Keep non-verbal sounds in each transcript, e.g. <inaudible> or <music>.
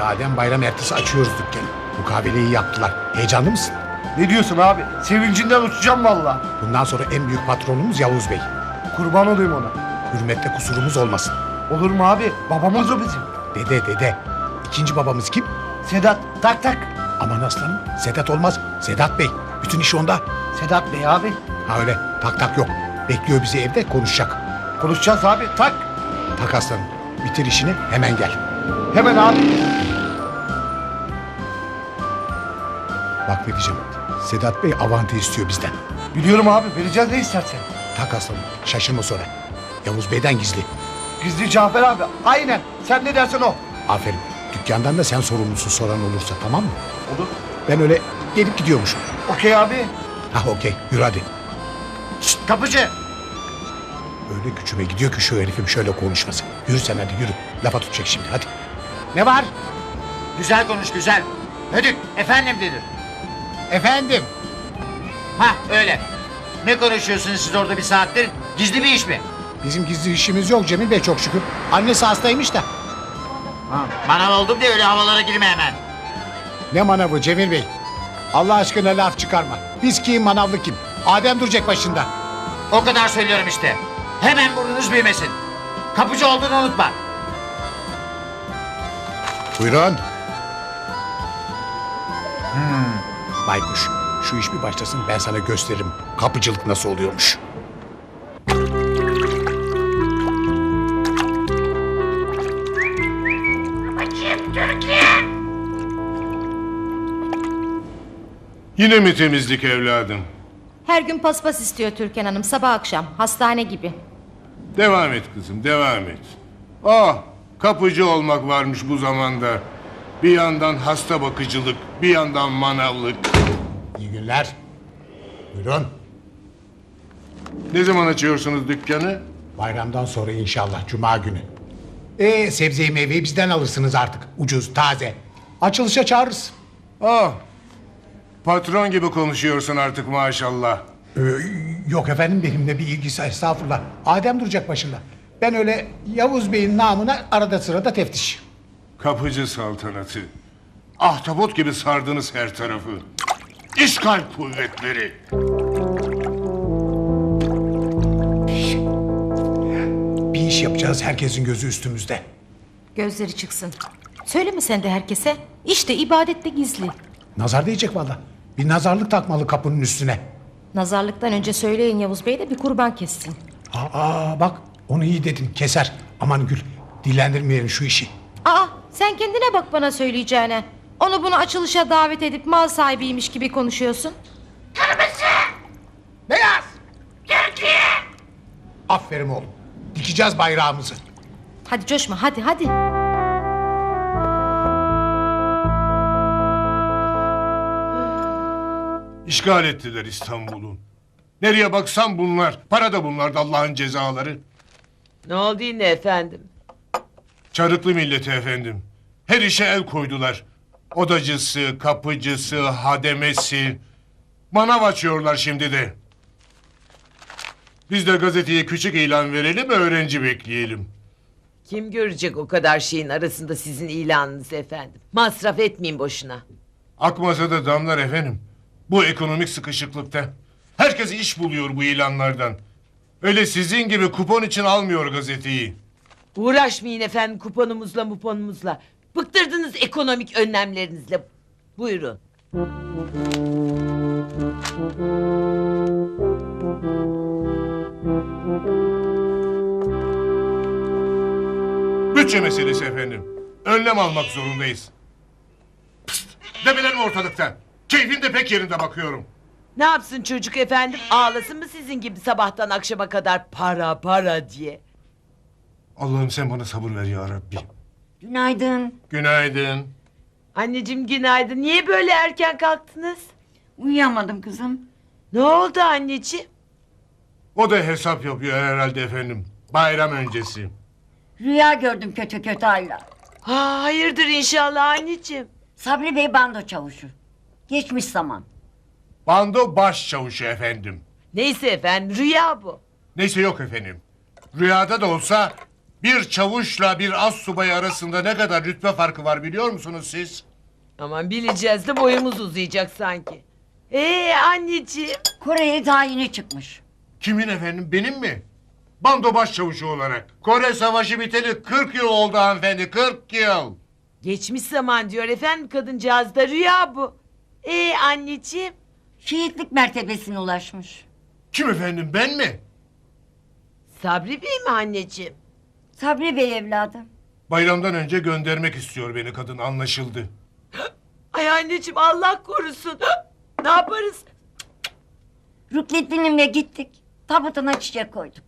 Ee Adem bayram ertesi açıyoruz dükkanı. Mukaveleyi yaptılar. Heyecanlı mısın? Ne diyorsun abi? Sevincinden uçacağım valla. Bundan sonra en büyük patronumuz Yavuz Bey. Kurban olayım ona. Hürmette kusurumuz olmasın. Olur mu abi? Babamız o bizim. Dede dede. İkinci babamız kim? Sedat tak tak. Aman aslanım. Sedat olmaz. Sedat Bey. Bütün iş onda. Sedat Bey abi. Ha öyle tak tak yok. Bekliyor bizi evde konuşacak. Konuşacağız abi tak. Tak aslanım. Bitir işini hemen gel. Hemen abi. Bak ne diyeceğim. Sedat Bey avantı istiyor bizden. Biliyorum abi vereceğiz ne istersen. Tak aslanım. Şaşırma sonra. Yavuz Bey'den gizli. Gizli Cafer abi. Aynen. Sen ne dersen o. Aferin. Dükkandan da sen sorumlusun soran olursa tamam mı? Olur. Ben öyle gelip gidiyormuşum. Okey abi. Ha okey yürü hadi. Şşt kapıcı. Öyle gücüme gidiyor ki şu herifim şöyle konuşması. Yürü sen hadi yürü. Lafa tutacak şimdi hadi. Ne var? Güzel konuş güzel. Hödük efendim dedir. Efendim. Ha öyle. Ne konuşuyorsunuz siz orada bir saattir? Gizli bir iş mi? Bizim gizli işimiz yok Cemil Bey çok şükür. Annesi hastaymış da. Ha. Manav oldum diye öyle havalara girme hemen. Ne manavı Cemil Bey? Allah aşkına laf çıkarma. Biz kim manavlı kim? Adem duracak başında. O kadar söylüyorum işte. Hemen burnunuz büyümesin. Kapıcı olduğunu unutma. Buyurun. Baykuş şu iş bir başlasın ben sana gösteririm. Kapıcılık nasıl oluyormuş. Yine mi temizlik evladım? Her gün paspas istiyor Türkan Hanım sabah akşam hastane gibi. Devam et kızım, devam et. Ah, kapıcı olmak varmış bu zamanda. Bir yandan hasta bakıcılık, bir yandan manavlık. İyi günler. Buyurun. Ne zaman açıyorsunuz dükkanı? Bayramdan sonra inşallah cuma günü. Ee sebzeyi meyveyi bizden alırsınız artık. Ucuz, taze. Açılışa çağırırız. Ah, patron gibi konuşuyorsun artık maşallah. Ee, yok efendim benimle bir ilgisi estağfurullah. Adem duracak başında. Ben öyle Yavuz Bey'in namına arada sırada teftiş. Kapıcı saltanatı. Ahtapot gibi sardınız her tarafı. İşgal kuvvetleri. Bir iş yapacağız herkesin gözü üstümüzde. Gözleri çıksın. Söyleme sen de herkese. İşte ibadette gizli. Nazar diyecek valla. Bir nazarlık takmalı kapının üstüne. Nazarlıktan önce söyleyin Yavuz Bey de bir kurban kessin. Aa bak onu iyi dedin keser. Aman Gül dillendirmeyelim şu işi. Aa sen kendine bak bana söyleyeceğine. Onu bunu açılışa davet edip mal sahibiymiş gibi konuşuyorsun. Beyaz! Türkiye! Aferin oğlum. Dikeceğiz bayrağımızı. Hadi coşma hadi hadi. İşgal ettiler İstanbul'u. Nereye baksan bunlar. Para da bunlar da Allah'ın cezaları. Ne oldu yine efendim? Çarıklı milleti efendim. Her işe el koydular. Odacısı, kapıcısı, hademesi. Manav açıyorlar şimdi de. Biz de gazeteye küçük ilan verelim, öğrenci bekleyelim. Kim görecek o kadar şeyin arasında sizin ilanınızı efendim? Masraf etmeyin boşuna. Akmasa da damlar efendim. Bu ekonomik sıkışıklıkta. Herkes iş buluyor bu ilanlardan. Öyle sizin gibi kupon için almıyor gazeteyi. Uğraşmayın efendim kuponumuzla muponumuzla. Bıktırdınız ekonomik önlemlerinizle. Buyurun. Bütçe meselesi efendim. Önlem almak zorundayız. Pst, debelenme ortalıkta. Keyfin de pek yerinde bakıyorum. Ne yapsın çocuk efendim? Ağlasın mı sizin gibi sabahtan akşama kadar para para diye? Allah'ım sen bana sabır ver ya Rabbi. Günaydın. Günaydın. Anneciğim günaydın. Niye böyle erken kalktınız? Uyuyamadım kızım. Ne oldu anneciğim? O da hesap yapıyor herhalde efendim. Bayram öncesi. Rüya gördüm kötü kötü ayla. Ha, hayırdır inşallah anneciğim. Sabri Bey bando çavuşu. Geçmiş zaman. Bando baş çavuşu efendim. Neyse efendim rüya bu. Neyse yok efendim. Rüyada da olsa Bir çavuşla bir az subay arasında ne kadar rütbe farkı var biliyor musunuz siz? Aman bileceğiz de boyumuz uzayacak sanki. Ee anneciğim. Kore'ye tayini çıkmış. Kimin efendim benim mi? Bando başçavuşu olarak. Kore savaşı biteli 40 yıl oldu hanımefendi 40 yıl. Geçmiş zaman diyor efendim kadıncağız da rüya bu. Ee anneciğim. Şehitlik mertebesine ulaşmış. Kim efendim ben mi? Sabri Bey mi anneciğim? Sabri Bey evladım. Bayramdan önce göndermek istiyor beni kadın anlaşıldı. Ay anneciğim Allah korusun. ne yaparız? Rüknettin'imle gittik. Tabutuna çiçek koyduk.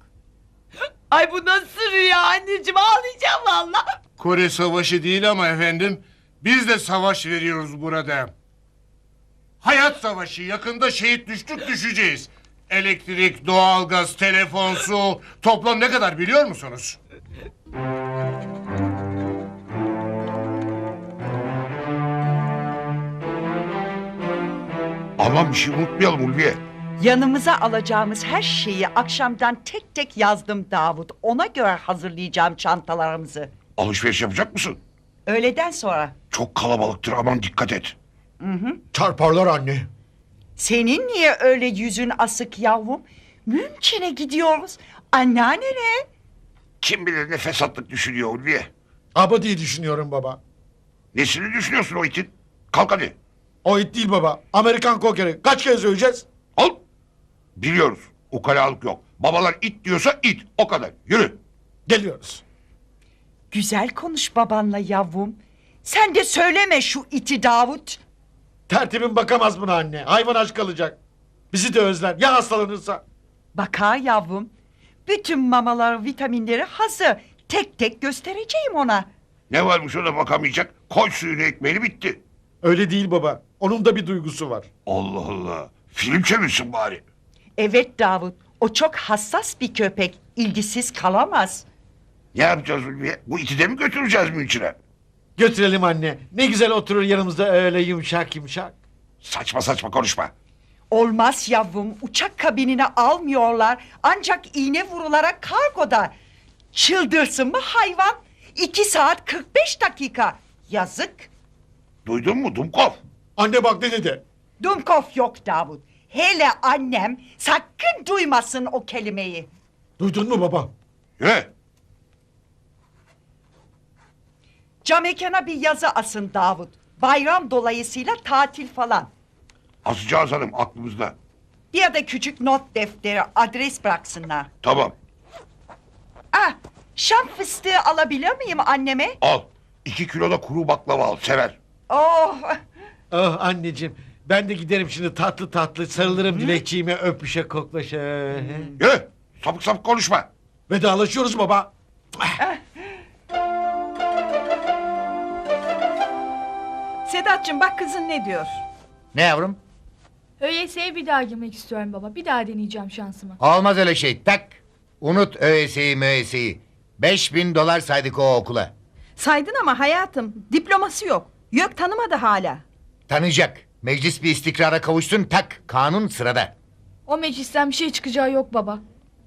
Ay bu nasıl rüya anneciğim ağlayacağım valla. Kore savaşı değil ama efendim biz de savaş veriyoruz burada. Hayat savaşı yakında şehit düştük düşeceğiz. Elektrik, doğalgaz, telefon, su toplam ne kadar biliyor musunuz? Aman bir şey unutmayalım Ulviye. Yanımıza alacağımız her şeyi akşamdan tek tek yazdım Davut. Ona göre hazırlayacağım çantalarımızı. Alışveriş yapacak mısın? Öğleden sonra. Çok kalabalıktır aman dikkat et. Çarparlar anne. Senin niye öyle yüzün asık yavrum? Mümkine gidiyoruz. Anneannene. Kim bilir ne fesatlık düşünüyor Ulviye. Aba diye düşünüyorum baba. Nesini düşünüyorsun o itin? Kalk hadi. O it değil baba. Amerikan kokeri. Kaç kere söyleyeceğiz? Al. Biliyoruz. Ukalalık yok. Babalar it diyorsa it. O kadar. Yürü. Geliyoruz. Güzel konuş babanla yavrum. Sen de söyleme şu iti Davut. Tertibin bakamaz buna anne. Hayvan aç kalacak. Bizi de özler. Ya hastalanırsa? Bakar yavrum. Bütün mamalar, vitaminleri hazır. Tek tek göstereceğim ona. Ne varmış ona bakamayacak? Koy suyunu ekmeğini bitti. Öyle değil baba. Onun da bir duygusu var. Allah Allah. Film çevirsin bari. Evet Davut. O çok hassas bir köpek. İlgisiz kalamaz. Ne yapacağız Ulviye? Bu iti de mi götüreceğiz mülküne? Götürelim anne. Ne güzel oturur yanımızda öyle yumuşak yumuşak. Saçma saçma konuşma. Olmaz yavrum. Uçak kabinine almıyorlar. Ancak iğne vurularak kargoda. Çıldırsın mı hayvan? İki saat 45 dakika. Yazık. Duydun mu Dumkov? Anne bak ne dedi? Dumkov yok Davut. Hele annem sakın duymasın o kelimeyi. Duydun mu baba? Yürü. Camekana bir yazı asın Davut. Bayram dolayısıyla tatil falan. Asacağız hanım aklımızda. Bir de küçük not defteri adres bıraksınlar. Tamam. Ah, şam fıstığı alabilir miyim anneme? Al. İki kilo da kuru baklava al. Sever. Oh, Ah anneciğim. Ben de giderim şimdi tatlı tatlı sarılırım dilekçiğime öpüşe koklaşa. Yürü. Sapık sapık konuşma. Vedalaşıyoruz baba. Sedat'cığım bak kızın ne diyor? Ne yavrum? ÖYS'ye bir daha girmek istiyorum baba. Bir daha deneyeceğim şansımı. Olmaz öyle şey. Tak. Unut ÖS'yi möS'yi. Beş bin dolar saydık o okula. Saydın ama hayatım diploması yok. Yok tanımadı hala. Tanıyacak. Meclis bir istikrara kavuşsun tak. Kanun sırada. O meclisten bir şey çıkacağı yok baba.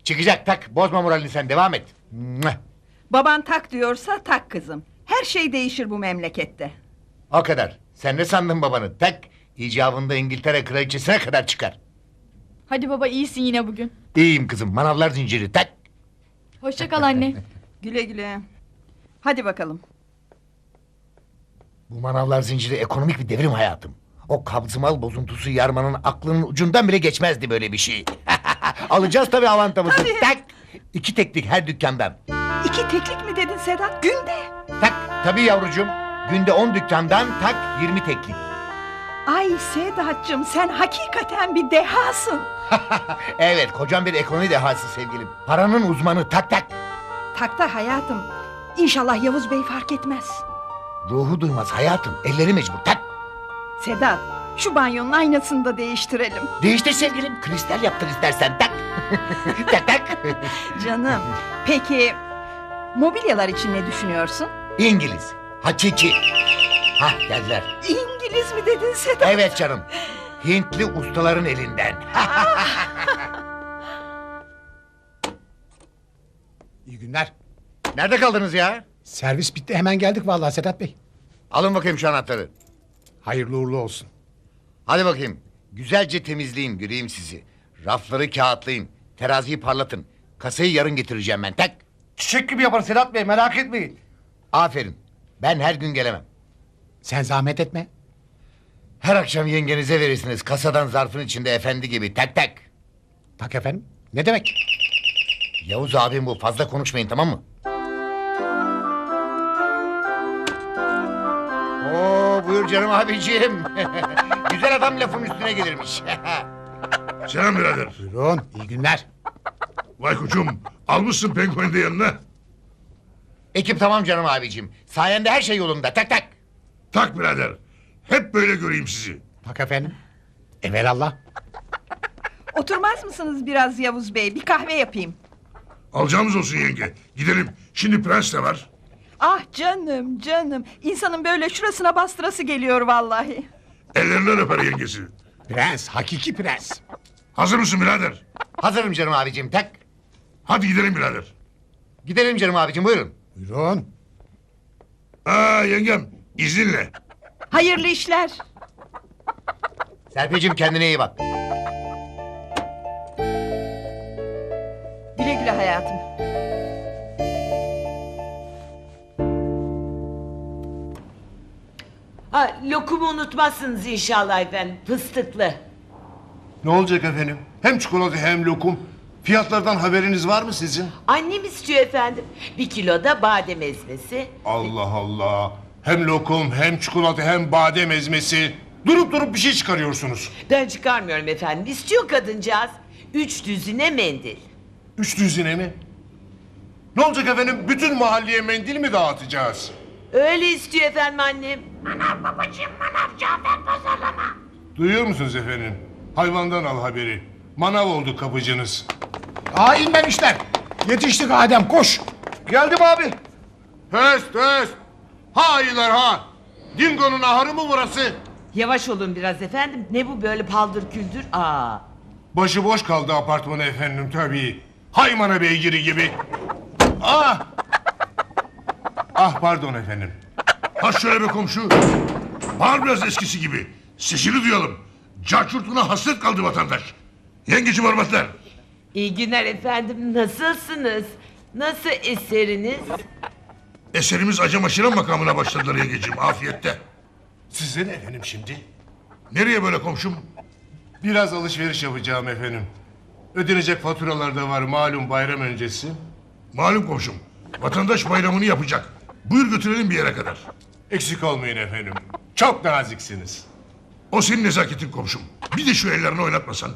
Çıkacak tak. Bozma moralini sen devam et. Mwah. Baban tak diyorsa tak kızım. Her şey değişir bu memlekette. O kadar. Sen ne sandın babanı? Tak. İcabında İngiltere kraliçesine kadar çıkar. Hadi baba iyisin yine bugün. İyiyim kızım. Manavlar zinciri tak. Hoşça kal anne. <laughs> Güle güle. Hadi bakalım. Bu manavlar zinciri ekonomik bir devrim hayatım. O kabzımal bozuntusu yarmanın aklının ucundan bile geçmezdi böyle bir şey. <laughs> Alacağız tabii avantamızı. Tabii. Tak. İki teklik her dükkandan. İki teklik mi dedin Sedat? Günde. Tak. Tabii yavrucuğum. Günde on dükkandan tak yirmi teklik. Ay Sedat'cığım sen hakikaten bir dehasın. <laughs> Evet kocam bir ekonomi dehası sevgilim. Paranın uzmanı tak tak. Takta hayatım. İnşallah Yavuz Bey fark etmez. Ruhu duymaz hayatım. Elleri mecbur tak. Sedat şu banyonun aynasını da değiştirelim. Değiştir sevgilim. Kristal yaptır istersen tak. <laughs> tak tak. Canım. Peki mobilyalar için ne düşünüyorsun? İngiliz. Hakiki. Hah geldiler. İngiliz mi dedin Sedat? Evet canım. Hintli ustaların elinden. <laughs> İyi günler. Nerede kaldınız ya? Servis bitti hemen geldik vallahi Sedat Bey. Alın bakayım şu anahtarı. Hayırlı uğurlu olsun. Hadi bakayım. Güzelce temizleyin göreyim sizi. Rafları kağıtlayın. Teraziyi parlatın. Kasayı yarın getireceğim ben. Tak. Çiçek gibi yapar Sedat Bey merak etmeyin. Aferin. Ben her gün gelemem. Sen zahmet etme. Her akşam yengenize verirsiniz. Kasadan zarfın içinde efendi gibi. Tak tak. Tak efendim. Ne demek? Yavuz abim bu. Fazla konuşmayın tamam mı? Canım abiciğim. <laughs> Güzel adam lafın üstüne gelirmiş. <laughs> Selam birader. Buyurun. iyi günler. Vay koçum almışsın pengueni de yanına. Ekip tamam canım abiciğim. Sayende her şey yolunda. Tak tak. Tak birader. Hep böyle göreyim sizi. Tak efendim. Evelallah. Oturmaz mısınız biraz Yavuz Bey? Bir kahve yapayım. Alacağımız olsun yenge. Gidelim. Şimdi prens de var. Ah canım canım. İnsanın böyle şurasına bastırası geliyor vallahi. Ellerinden öper yengesi. Prens. Hakiki prens. Hazır mısın birader? Hazırım canım abiciğim. Tak. Hadi gidelim birader. Gidelim canım abiciğim buyurun. Buyurun. Aa yengem izninle. Hayırlı işler. Serpil'cim kendine iyi bak. Güle güle hayatım. Ha, lokumu unutmazsınız inşallah efendim. Fıstıklı. Ne olacak efendim? Hem çikolata hem lokum. Fiyatlardan haberiniz var mı sizin? Annem istiyor efendim. Bir kilo da badem ezmesi. Allah Allah. Hem lokum hem çikolata hem badem ezmesi. Durup durup bir şey çıkarıyorsunuz. Ben çıkarmıyorum efendim. İstiyor kadıncağız. Üç düzine mendil. Üç düzine mi? Ne olacak efendim? Bütün mahalleye mendil mi dağıtacağız? Öyle istiyor efendim annem. Duyuyor musunuz efendim? Hayvandan al haberi. Manav oldu kapıcınız. Aa inmemişler. Yetiştik Adem koş. Geldim abi. Höst höst. Ha ayılar ha. Dingo'nun ahırı mı burası? Yavaş olun biraz efendim. Ne bu böyle paldır küldür? Aa. Başıboş kaldı apartmanı efendim tabii. Haymana beygiri gibi. Ah! Ah pardon efendim. Ha şöyle be komşu. Bağır biraz eskisi gibi. Sesini duyalım. Carçurtuna hasret kaldı vatandaş. Yengeciğim hürmetler. İyi günler efendim. Nasılsınız? Nasıl eseriniz? Eserimiz acamaşıra makamına başladılar yengeciğim. Afiyette. Size ne efendim şimdi? Nereye böyle komşum? Biraz alışveriş yapacağım efendim. Ödenecek faturalar da var malum bayram öncesi. Malum komşum. Vatandaş bayramını yapacak. Buyur götürelim bir yere kadar. Eksik olmayın efendim. Çok naziksiniz. O senin nezaketin komşum. Bir de şu ellerini oynatmasan.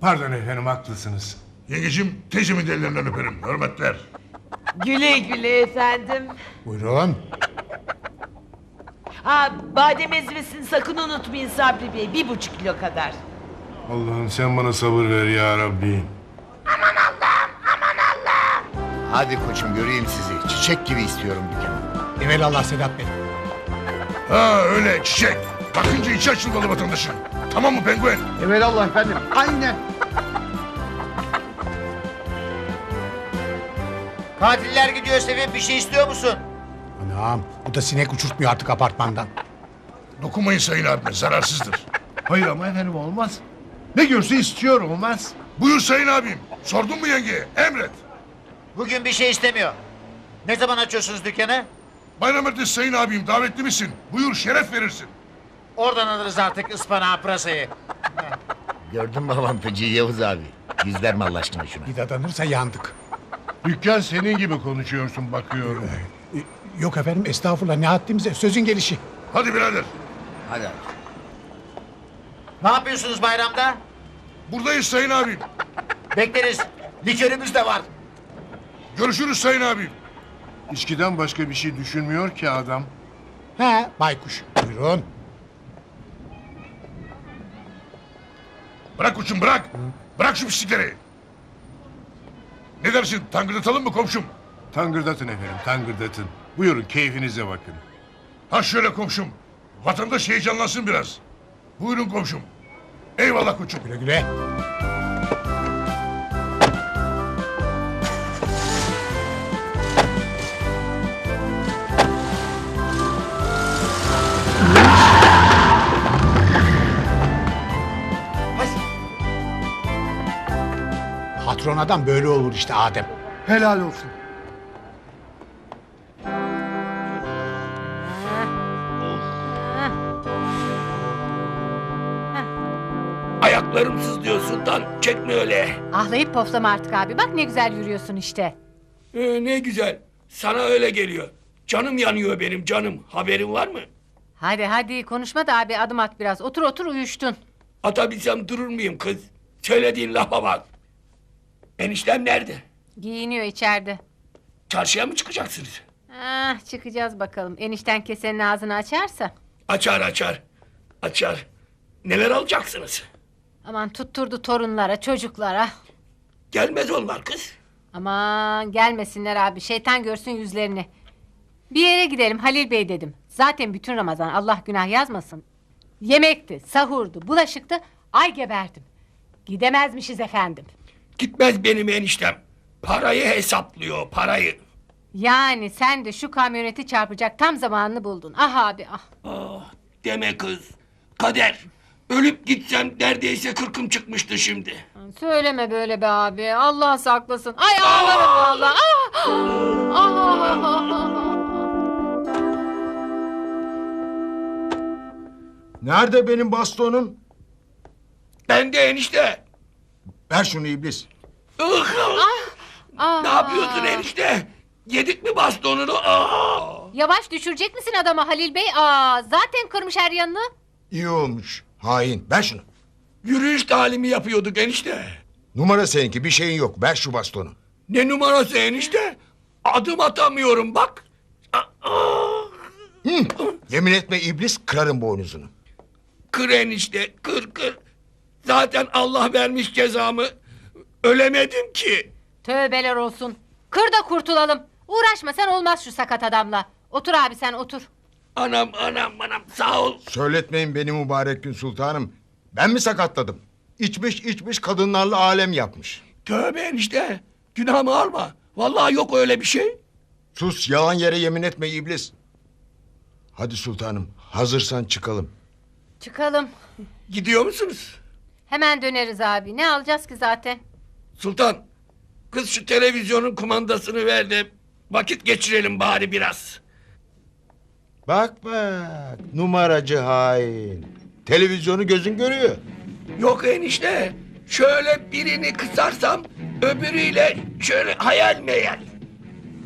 Pardon efendim haklısınız. Yengeciğim teyzemin de ellerinden öperim. Hürmetler. Güle güle efendim. Buyurun. Ha badem ezmesini sakın unutmayın Sabri Bey. Bir buçuk kilo kadar. Allah'ım sen bana sabır ver ya Rabbi. Hadi koçum göreyim sizi. Çiçek gibi istiyorum dükkanı. Evelallah Sedat Bey. Ha öyle çiçek. Bakınca içi açılmalı vatandaşın. Tamam mı penguen? Evelallah efendim. Aynen. Katiller gidiyor Sevim bir şey istiyor musun? Anam bu da sinek uçurtmuyor artık apartmandan. Dokunmayın sayın abime zararsızdır. Hayır ama efendim olmaz. Ne görse istiyor olmaz. Buyur sayın abim. Sordun mu yenge? Emret. Bugün bir şey istemiyor. Ne zaman açıyorsunuz dükkanı? Bayram ertesi sayın abim davetli misin? Buyur şeref verirsin. Oradan alırız artık ıspanağı pırasayı. Gördün mü avantajı Yavuz abi? Yüz verme Allah aşkına şuna. Bir dadanırsa yandık. Dükkan senin gibi konuşuyorsun bakıyorum. Ee, Yok efendim estağfurullah ne haddimize sözün gelişi. Hadi birader. Hadi abi. Ne yapıyorsunuz bayramda? Buradayız sayın abim. Bekleriz. Likörümüz de var. Görüşürüz sayın abim. İçkiden başka bir şey düşünmüyor ki adam. He baykuş. Buyurun. Bırak uçum bırak. Bırak şu pislikleri. Ne dersin tangırdatalım mı komşum? Tangırdatın efendim tangırdatın. Buyurun keyfinize bakın. Ha şöyle komşum. Vatandaş heyecanlansın biraz. Buyurun komşum. Eyvallah koçum. Güle güle. Patron adam böyle olur işte Adem. Helal olsun. Ayaklarım sızlıyor Sultan. Çekme öyle. Ahlayıp poflama artık abi. Bak ne güzel yürüyorsun işte. Ee, ne güzel. Sana öyle geliyor. Canım yanıyor benim canım. Haberin var mı? Hadi hadi konuşma da abi adım at biraz. Otur otur uyuştun. Atabilsem durur muyum kız? Söylediğin lafa bak. Eniştem nerede? Giyiniyor içeride. Çarşıya mı çıkacaksınız? Ah çıkacağız bakalım. Enişten kesenin ağzını açarsa. Açar açar. Açar. Neler alacaksınız? Aman tutturdu torunlara çocuklara. Gelmez onlar kız. Aman gelmesinler abi. Şeytan görsün yüzlerini. Bir yere gidelim Halil Bey dedim. Zaten bütün Ramazan Allah günah yazmasın. Yemekti, sahurdu, bulaşıktı. Ay geberdim. Gidemezmişiz efendim. Gitmez benim eniştem. Parayı hesaplıyor parayı. Yani sen de şu kamyoneti çarpacak tam zamanını buldun. Ah abi ah. Ah, deme kız. Kader. Ölüp gitsem neredeyse kırkım çıkmıştı şimdi. Söyleme böyle be abi. Allah saklasın. Ay ağlarım valla. Ah! Ah! Ah! Nerede benim bastonum? Ben de enişte. Ver şunu iblis. Ih! Ah! Ne yapıyorsun enişte? Yedik mi bastonunu? Aa! Yavaş düşürecek misin adamı Halil Bey? Aa, zaten kırmış her yanını. İyi olmuş. Hain. Ver şunu. Yürüyüş talimi yapıyorduk enişte. Numara seninki bir şeyin yok. Ver şu bastonu. Ne numarası enişte? Adım atamıyorum bak. Aa! Hı. Yemin etme iblis kırarım boynuzunu. Kır enişte kır kır. Zaten Allah vermiş cezamı. Ölemedim ki. Tövbeler olsun. Kır da kurtulalım. Uğraşma sen olmaz şu sakat adamla. Otur abi sen otur. Anam anam anam sağ ol. Söyletmeyin beni mübarek gün sultanım. Ben mi sakatladım? İçmiş içmiş kadınlarla alem yapmış. Tövbe enişte. Günahımı alma. Vallahi yok öyle bir şey. Sus yalan yere yemin etme iblis. Hadi sultanım hazırsan çıkalım. Çıkalım. Gidiyor musunuz? Hemen döneriz abi. Ne alacağız ki zaten? Sultan. Kız şu televizyonun kumandasını ver de vakit geçirelim bari biraz. Bak bak numaracı hain. Televizyonu gözün görüyor. Yok enişte. Şöyle birini kısarsam öbürüyle şöyle hayal meyal.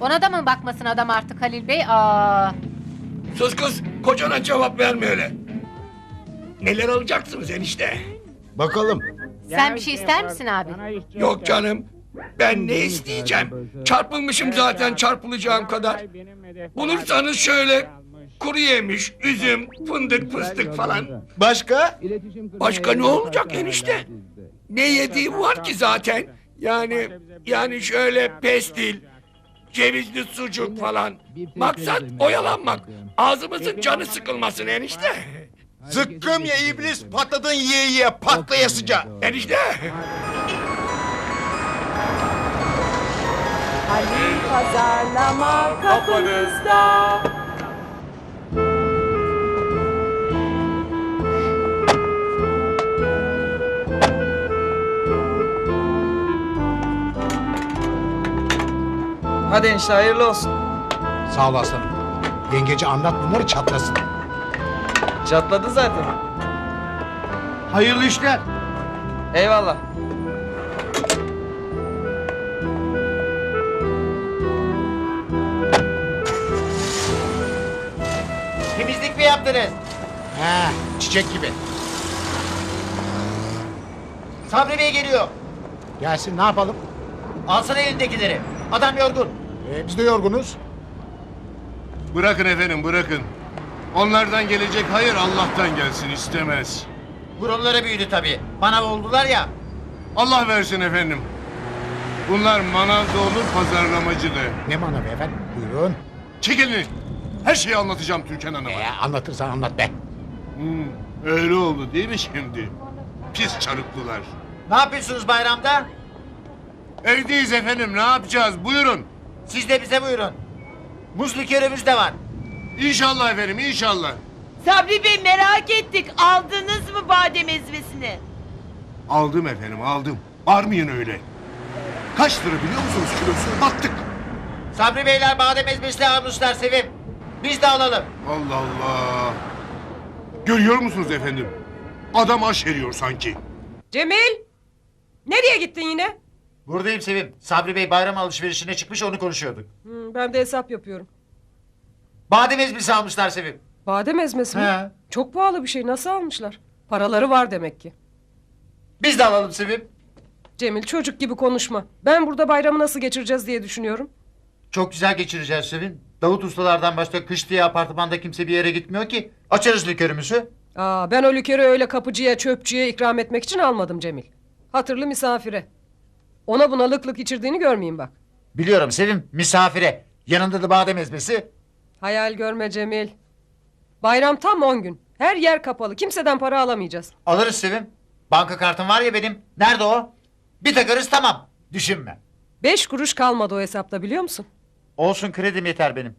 Ona da mı bakmasın adam artık Halil Bey? Aa. Sus kız kocana cevap verme öyle. Neler alacaksınız enişte? Bakalım. Sen bir şey ister misin abi? Yok canım. Ben ne isteyeceğim? Çarpılmışım zaten çarpılacağım kadar. Bulursanız şöyle kuru yemiş, üzüm, fındık, fıstık falan. Başka? Başka ne olacak enişte? Ne yediğim var ki zaten? Yani yani şöyle pestil, cevizli sucuk falan. Maksat oyalanmak. Ağzımızın canı sıkılmasın enişte. Zıkkım ye iblis patladın yiye yiye patlayasıca. Enişte. Pazarlama kapınızda. Hadi enişte hayırlı olsun. Sağ ol aslanım. Yengeci anlat bunları çatlasın. Çatladı zaten. Hayırlı işler. Eyvallah. Temizlik mi yaptınız? He, çiçek gibi. Sabri Bey geliyor. Gelsin ne yapalım? Alsana elindekileri. Adam yorgun. Ee, biz de yorgunuz. Bırakın efendim bırakın. Onlardan gelecek hayır Allah'tan gelsin istemez. Burunları büyüdü tabii. Bana oldular ya. Allah versin efendim. Bunlar olur pazarlamacı da. Ne manavı efendim? Buyurun. Çek elini. Her şeyi anlatacağım Türkan Hanım'a. Ee, anlatırsan anlat be. Hmm, öyle oldu değil mi şimdi? Pis çarıklılar. Ne yapıyorsunuz bayramda? Evdeyiz efendim ne yapacağız buyurun. Siz de bize buyurun. Muz likörümüz de var. İnşallah efendim inşallah. Sabri Bey merak ettik. Aldınız mı badem ezmesini? Aldım efendim aldım. Bağırmayın öyle. Kaç lira biliyor musunuz kilosu? Battık. Sabri Beyler badem ezmesi almışlar Sevim. Biz de alalım. Allah Allah. Görüyor musunuz efendim? Adam aş eriyor sanki. Cemil! Nereye gittin yine? Buradayım Sevim. Sabri Bey bayram alışverişine çıkmış onu konuşuyorduk. Hmm, ben de hesap yapıyorum. Badem ezmesi almışlar Sevim. Badem ezmesi mi? He. Çok pahalı bir şey. Nasıl almışlar? Paraları var demek ki. Biz de alalım Sevim. Cemil çocuk gibi konuşma. Ben burada bayramı nasıl geçireceğiz diye düşünüyorum. Çok güzel geçireceğiz Sevim. Davut ustalardan başka kış diye apartmanda kimse bir yere gitmiyor ki. Açarız likörümüzü. Aa, ben o lükeri öyle kapıcıya çöpçüye ikram etmek için almadım Cemil. Hatırlı misafire. Ona buna lık lık içirdiğini görmeyeyim bak. Biliyorum Sevim misafire. Yanında da badem ezmesi. Hayal görme Cemil. Bayram tam 10 gün. Her yer kapalı. Kimseden para alamayacağız. Alırız Sevim. Banka kartım var ya benim. Nerede o? Bir takarız tamam. Düşünme. Beş kuruş kalmadı o hesapta biliyor musun? Olsun kredim yeter benim.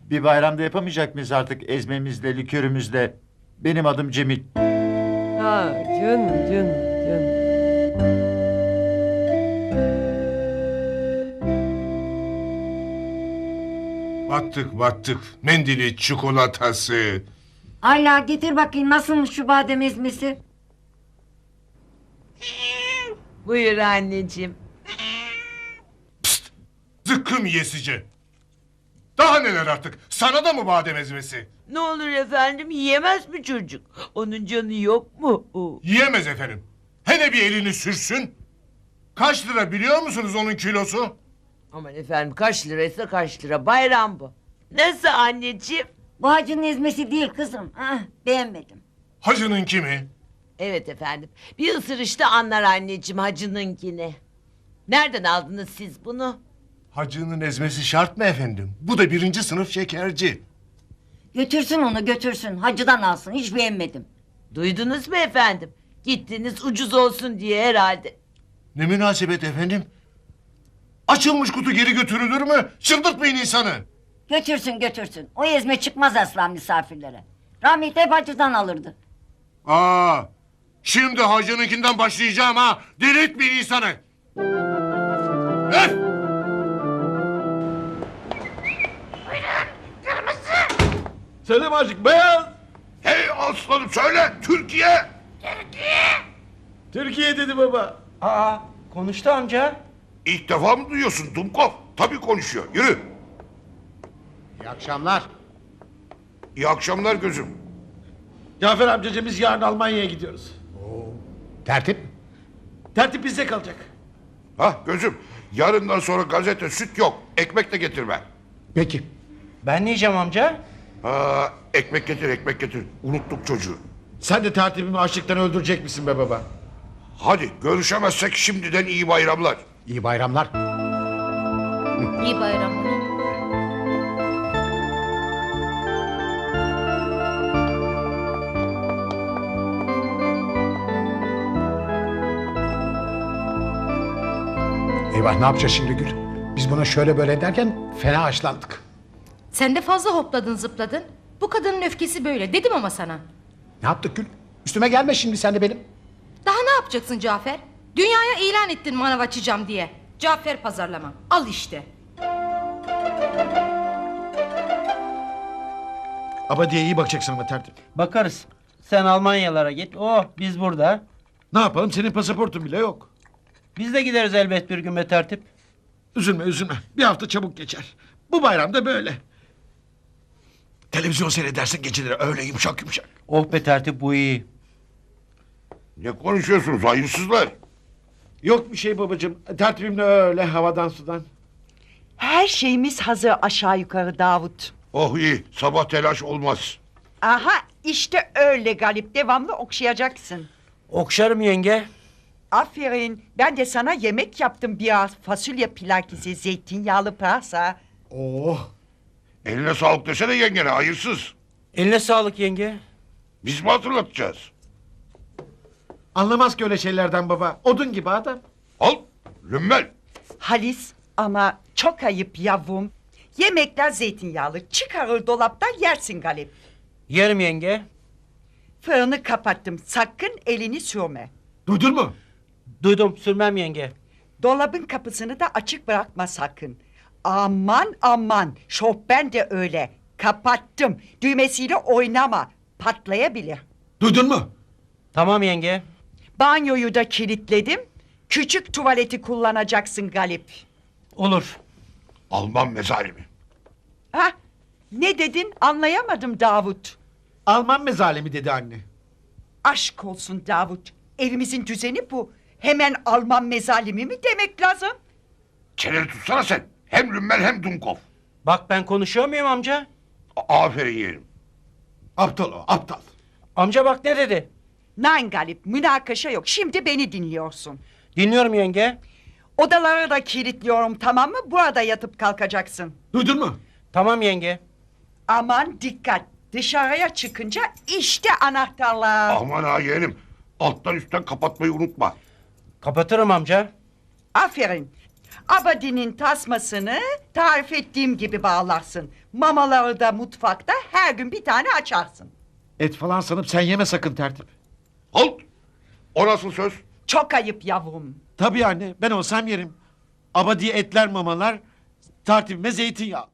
Bir bayramda yapamayacak mıyız artık ezmemizle, likörümüzle? Benim adım Cemil. Ha, gün gün gün. Battık battık. Mendili, çikolatası. Hala getir bakayım nasılmış şu badem ezmesi? Buyur anneciğim. Zıkkım yesici. Daha neler artık? Sana da mı badem ezmesi? Ne olur efendim yiyemez mi çocuk? Onun canı yok mu? Oo. Yiyemez efendim. Hele bir elini sürsün. Kaç lira biliyor musunuz onun kilosu? Aman efendim kaç liraysa kaç lira bayram bu. Nasıl anneciğim? Bu hacının ezmesi değil kızım. Ah, beğenmedim. Hacının kimi? Evet efendim. Bir ısırışta anlar anneciğim hacınınkini. Nereden aldınız siz bunu? Hacının ezmesi şart mı efendim? Bu da birinci sınıf şekerci. Götürsün onu götürsün. Hacıdan alsın. Hiç beğenmedim. Duydunuz mu efendim? Gittiniz ucuz olsun diye herhalde. Ne münasebet efendim? Açılmış kutu geri götürülür mü? Çıldırtmayın insanı. Götürsün götürsün. O ezme çıkmaz aslan misafirlere. Rahmetli hep hacıdan alırdı. Aa, şimdi hacınınkinden başlayacağım ha. Delirtmeyin insanı. Öf! Söyle Macik beyaz. Hey aslanım söyle Türkiye. Türkiye dedi baba. Aa konuştu amca. İlk defa mı duyuyorsun Dumkov? Tabii konuşuyor. Yürü. İyi akşamlar. İyi akşamlar gözüm. Cafer amcacığım biz yarın Almanya'ya gidiyoruz. Tertip. Tertip bizde kalacak. Hah gözüm. Yarından sonra gazete süt yok. Ekmek de getirme. Peki. Ben ne yiyeceğim amca? Ha, ekmek getir ekmek getir. Unuttuk çocuğu. Sen de tertibimi açlıktan öldürecek misin be baba? Hadi görüşemezsek şimdiden iyi bayramlar. İyi bayramlar. İyi bayramlar. Eyvah ne yapacağız şimdi Gül? Biz buna şöyle böyle derken fena açlandık. Sen de fazla hopladın zıpladın. Bu kadının öfkesi böyle dedim ama sana. Ne yaptık Gül? Üstüme gelme şimdi sen de benim. Daha ne yapacaksın Cafer? Dünyaya ilan ettin manav açacağım diye. Cafer pazarlama. Al işte. Ama diye iyi bakacaksın ama tertip. Bakarız. Sen Almanyalara git. Oh biz burada. Ne yapalım senin pasaportun bile yok. Biz de gideriz elbet bir gün be tertip. Üzülme üzülme. Bir hafta çabuk geçer. Bu bayramda böyle. Televizyon seyredersin geceleri öyle yumuşak yumuşak. Oh be tertip bu iyi. Ne konuşuyorsunuz hayırsızlar? Yok bir şey babacığım. Tertibimle öyle havadan sudan. Her şeyimiz hazır aşağı yukarı Davut. Oh iyi sabah telaş olmaz. Aha işte öyle Galip devamlı okşayacaksın. Okşarım yenge. Aferin ben de sana yemek yaptım biraz fasulye pilakisi zeytinyağlı pırasa. Oh. Eline sağlık desene yengene hayırsız. Eline sağlık yenge. Biz mi hatırlatacağız? Anlamaz ki öyle şeylerden baba. Odun gibi adam. Al lümmel. Halis ama çok ayıp yavrum. Yemekler zeytinyağlı çıkarır dolaptan yersin Galip. Yerim yenge. Fırını kapattım sakın elini sürme. Duydun mu? Duydum sürmem yenge. Dolabın kapısını da açık bırakma sakın. Aman aman. Şofben de öyle. Kapattım. Düğmesiyle oynama. Patlayabilir. Duydun mu? Tamam yenge. Banyoyu da kilitledim. Küçük tuvaleti kullanacaksın Galip. Olur. Alman mezalimi. Ha? Ne dedin anlayamadım Davut. Alman mezalemi dedi anne. Aşk olsun Davut. Evimizin düzeni bu. Hemen Alman mezalimi mi demek lazım? Çeneni tutsana sen. Hem Rümmel hem Dunkov. Bak ben konuşuyor muyum amca? A- Aferin yeğenim. Aptal o aptal. Amca bak ne dedi? Nein Galip münakaşa yok. Şimdi beni dinliyorsun. Dinliyorum yenge. Odaları da kilitliyorum tamam mı? Burada yatıp kalkacaksın. Duydun mu? Tamam yenge. Aman dikkat. Dışarıya çıkınca işte anahtarlar. Aman ha yeğenim. Alttan üstten kapatmayı unutma. Kapatırım amca. Aferin. Abadi'nin tasmasını tarif ettiğim gibi bağlarsın. Mamaları da mutfakta her gün bir tane açarsın. Et falan sanıp sen yeme sakın tertip. Halt! O nasıl söz? Çok ayıp yavrum. Tabii anne ben olsam yerim. Abadi etler mamalar tertibime zeytinyağı.